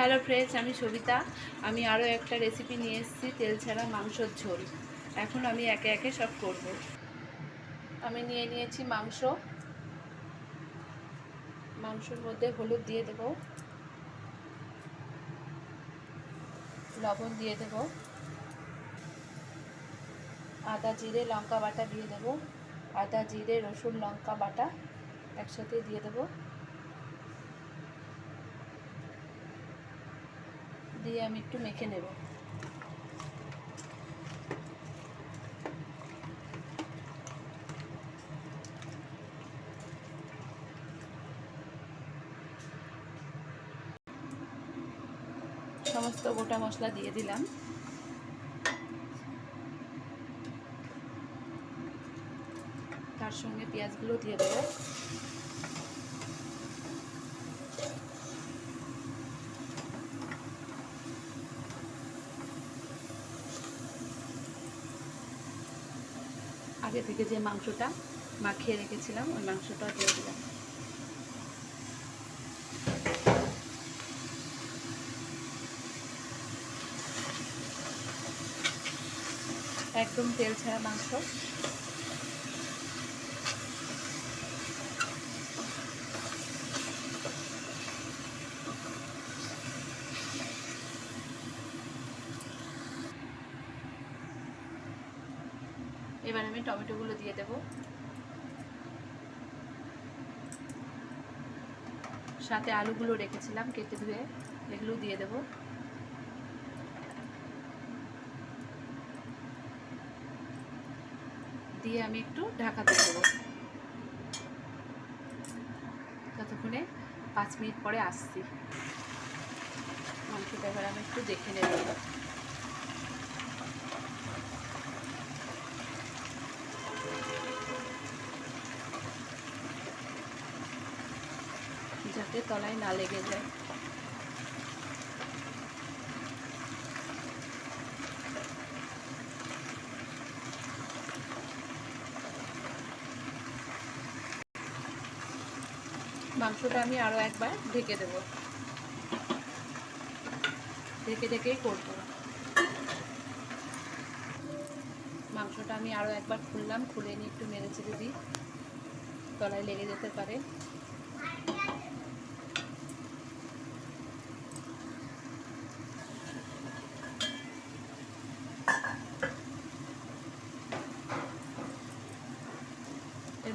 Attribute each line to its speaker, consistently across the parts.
Speaker 1: Hello friends আমি সবিতা। আমি আরও একটা রেসিপি নিয়ে এসেছি, তেল ছাড়া মাংসর ঝোল। এখন আমি একে একে সব করব। আমি নিয়ে নিয়েছি মাংস। মাংসর মধ্যে হলুদ দিয়ে দেব। লবণ দিয়ে দেব। আদা, জিরে, লঙ্কা বাটা দিয়ে দেব। আদা, জিরে, রসুন, লঙ্কা বাটা একসাথে দিয়ে দেবো। দিয়ে আমি একটু মেখে নেব। সমস্ত গোটা মশলা দিয়ে দিলাম। তার সঙ্গে পেঁয়াজগুলো দিয়ে দেবো। আগে থেকে যে মাংসটা মাখিয়ে রেখেছিলাম ওই মাংসটা দিয়ে দিলাম। একদম তেল ছাড়া মাংস। এবার আমি টমেটোগুলো দিয়ে দেব। সাথে আলুগুলো রেখেছিলাম কেটে ধুয়ে, এগুলো দিয়ে দেব। দিয়ে আমি একটু ঢাকা দিয়ে দেবো। ততক্ষণে পাঁচ মিনিট পরে আসছি। মাংসটা এবার আমি একটু দেখে নেব। যাতে তলায় না লেগে যায়। মাংসটা আমি আরও একবার ঢেকে দেব। ঢেকে ঢেকেই করব। মাংসটা আমি আরও একবার খুললাম, খুলে নিয়ে একটু মেরে চেড়ে দিই। তলায় লেগে যেতে পারে।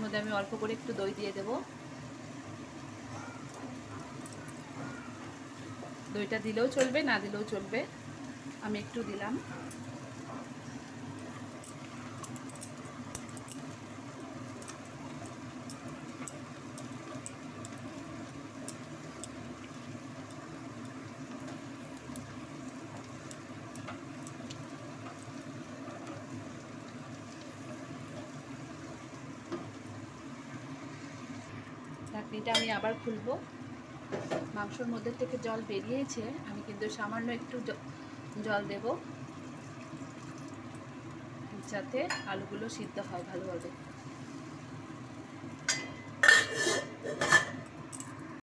Speaker 1: মধ্যে আমি অল্প করে একটু দই দিয়ে দেব। দইটা দিলেও চলবে, না দিলেও চলবে। আমি একটু দিলাম। ঢাকনিটা আমি আবার খুলব। মাংসর মধ্যে থেকে জল বেরিয়েছে, আমি কিন্তু সামান্য একটু জল দেব। যাতে আলুগুলো সিদ্ধ হয় ভালোভাবে।